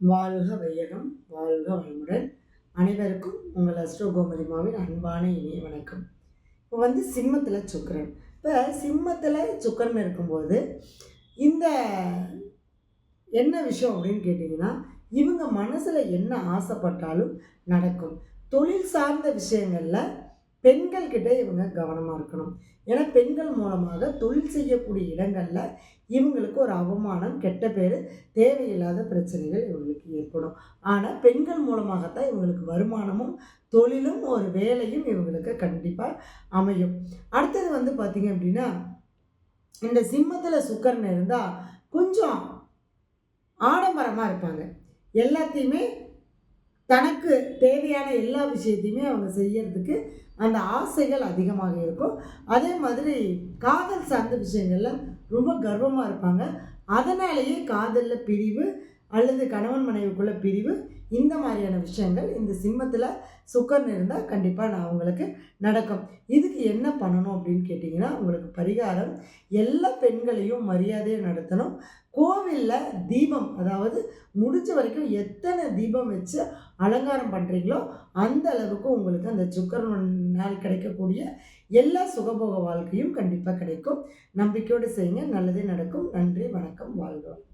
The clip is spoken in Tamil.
வாழ்க வையகம் வாழ்க வளமுடன். அனைவருக்கும் உங்கள் அஸ்ட்ரோ கோமதிமாவின் அன்பான இனிய வணக்கம். இப்போ வந்து சிம்மத்தில் சுக்கரன். இப்போ சிம்மத்தில் சுக்கரன் இருக்கும்போது இந்த என்ன விஷயம் அப்படின்னு கேட்டிங்கன்னா இவங்க மனசில் என்ன ஆசைப்பட்டாலும் நடக்கும். தொழில் சார்ந்த விஷயங்களில் பெண்கள் கிட்ட இவங்க கவனமாக இருக்கணும். ஏன்னா பெண்கள் மூலமாக தொழில் செய்யக்கூடிய இடங்களில் இவங்களுக்கு ஒரு அவமானம் கெட்ட பேர் தேவையில்லாத பிரச்சனைகள் இவங்களுக்கு ஏற்படும். ஆனால் பெண்கள் மூலமாகத்தான் இவங்களுக்கு வருமானமும் தொழிலும் ஒரு வேலையும் இவங்களுக்கு கண்டிப்பாக அமையும். அடுத்தது வந்து பார்த்திங்க அப்படின்னா இந்த சிம்மத்தில் சுக்கரன் இருந்தால் கொஞ்சம் ஆடம்பரமாக இருப்பாங்க. எல்லாத்தையுமே தனக்கு தேவையான எல்லா விஷயத்தையுமே அவங்க செய்யறதுக்கு அந்த ஆசைகள் அதிகமாக இருக்கும். அதே மாதிரி காதல் சார்ந்த விஷயங்களில் ரொம்ப கர்வமாக இருப்பாங்க. அதனாலேயே காதலில் பிரிவு அல்லது கணவன் மனைவிக்குள்ள பிரிவு இந்த மாதிரியான விஷயங்கள் இந்த சிம்மத்தில் சுக்கரன் இருந்தால் கண்டிப்பாக நான் உங்களுக்கு நடக்கும். இதுக்கு என்ன பண்ணணும் அப்படின்னு கேட்டிங்கன்னா உங்களுக்கு பரிகாரம் எல்லா பெண்களையும் மரியாதையை நடத்தணும். கோவிலில் தீபம் அதாவது முடிஞ்ச வரைக்கும் எத்தனை தீபம் வச்சு அலங்காரம் பண்ணுறீங்களோ அந்த அளவுக்கு உங்களுக்கு அந்த சுக்கரனால் கிடைக்கக்கூடிய எல்லா சுகபோக வாழ்க்கையும் கண்டிப்பாக கிடைக்கும். நம்பிக்கையோடு செய்யுங்க. நல்லதே நடக்கும். நன்றி வணக்கம் வாழ்க